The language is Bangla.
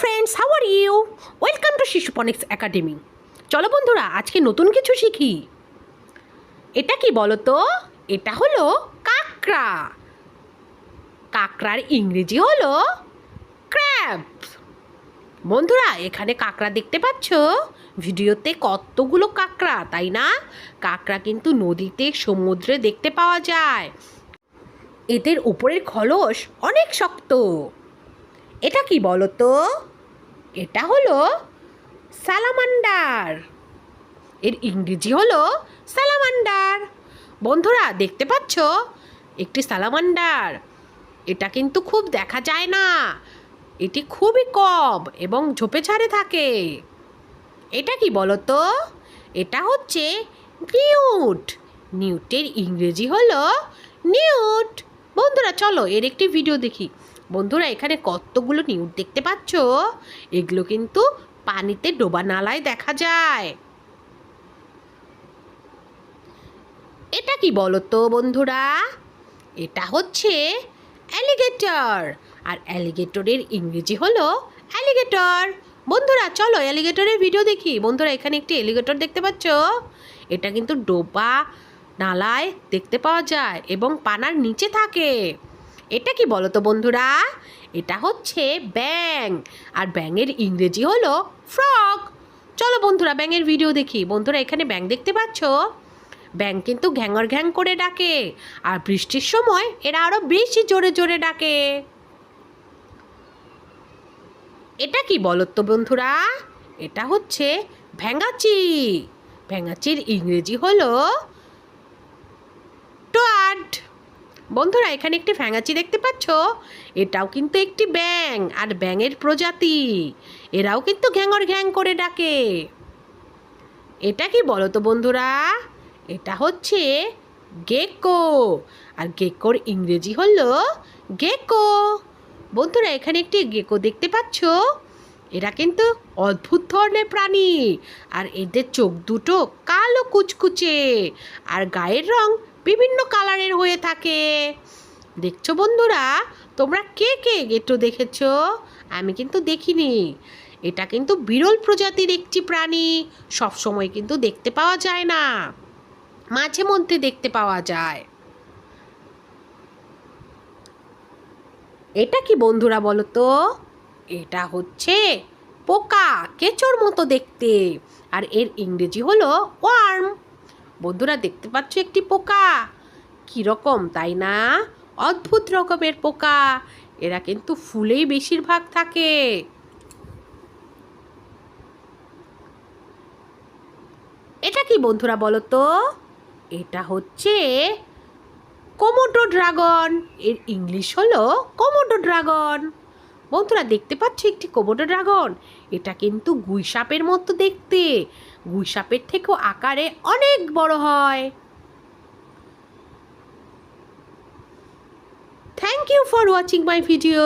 Friends how are you welcome to শিশুপনিক্স academy চলো বন্ধুরা, আজকে নতুন কিছু শিখি। এটা কি বলো তো এটা হলো কাকড়া। কাকড়ার ইংরেজি হলো ক্র্যাব বন্ধুরা, এখানে কাকড়া দেখতে পাচ্ছ? ভিডিওতে কতগুলো কাকড়া, তাই না? কাকড়া কিন্তু নদীতে, সমুদ্রে দেখতে পাওয়া যায়। এদের উপরের খলস অনেক শক্ত। এটা কি বলো তো এটা হলো সালামান্ডার। এর ইংরেজি হলো সালামান্ডার। বন্ধুরা, দেখতে পাচ্ছ? একটি সালামান্ডার। এটা কিন্তু খুব দেখা যায় না। এটি খুবই কম এবং ঝোপে ঝাড়ে থাকে। এটা কি বলো তো এটা হচ্ছে নিউট। নিউটের ইংরেজি হলো নিউট। বন্ধুরা, চলো এর একটি ভিডিও দেখি। বন্ধুরা, এখানে কতগুলো নিউট দেখতে পাচ্ছ? এগুলো কিন্তু পানিতে ডোবা নালায় দেখা যায়। এটা কি বলো তো বন্ধুরা? এটা হচ্ছে অ্যালিগেটর। আর অ্যালিগেটরের ইংরেজি হলো অ্যালিগেটর। বন্ধুরা, চলো অ্যালিগেটরের ভিডিও দেখি। বন্ধুরা, এখানে একটি অ্যালিগেটর দেখতে পাচ্ছ? এটা কিন্তু ডোবা নালায় দেখতে পাওয়া যায় এবং পানার নিচে থাকে। এটা কি বলো তো বন্ধুরা? এটা হচ্ছে ব্যাং আর ব্যাঙের ইংরেজি হলো ফ্রগ। চলো বন্ধুরা ব্যাঙের ভিডিও দেখি। বন্ধুরা, এখানে ব্যাং দেখতে পাচ্ছ? ব্যাং কিন্তু ঘ্যাঙর ঘ্যাং করে ডাকে। আর বৃষ্টির সময় এরা আরও বেশি জোরে জোরে ডাকে। এটা কি বলো তো বন্ধুরা? এটা হচ্ছে ভ্যাঙাচি ভ্যাঙাচির ইংরেজি হলো টোয়াড বন্ধুরা, এখানে একটি ফ্যাঙাচি দেখতে পাচ্ছ? এটাও কিন্তু একটি ব্যাং আর ব্যাঙের প্রজাতি। এরাও কিন্তু ঘ্যাঙর ঘ্যাং করে ডাকে। এটা কি বলো তো বন্ধুরা? এটা হচ্ছে গেকো, আর গেকোর ইংরেজি হলো গেকো। বন্ধুরা, এখানে একটি গেকো দেখতে পাচ্ছ? এরা কিন্তু অদ্ভুত ধরনের প্রাণী, আর এদের চোখ দুটো কালো কুচকুচে, আর গায়ের রং বিভিন্ন কালারের হয়ে থাকে। দেখছ বন্ধুরা? তোমরা কে কে গেটো দেখেছ? আমি কিন্তু দেখিনি। এটা কিন্তু বিরল প্রজাতির একটি প্রাণী। সব সময় কিন্তু দেখতে পাওয়া যায় না। মাঝে মধ্যে দেখতে পাওয়া যায়। এটা কি বন্ধুরা বলো তো এটা হচ্ছে পোকা, কেচোর মতো দেখতে। আর এর ইংরেজি হলো ওয়ার্ম। বন্ধুরা দেখতে পাচ্ছ একটি পোকা। কীরকম তাই না? অদ্ভুত রকমের পোকা। এরা কিন্তু ফুলেই বেশিরভাগ থাকে। এটা কি বন্ধুরা বলো তো? এটা হচ্ছে কোমোটো ড্রাগন। এর ইংলিশ হলো কোমোডো ড্রাগন। বন্ধুরা, দেখতে পাচ্ছ একটি কোবোডো ড্রাগন? এটা কিন্তু গুইসাপের মতো দেখতে। গুইসাপের থেকেও আকারে অনেক বড় হয়। Thank you for watching my video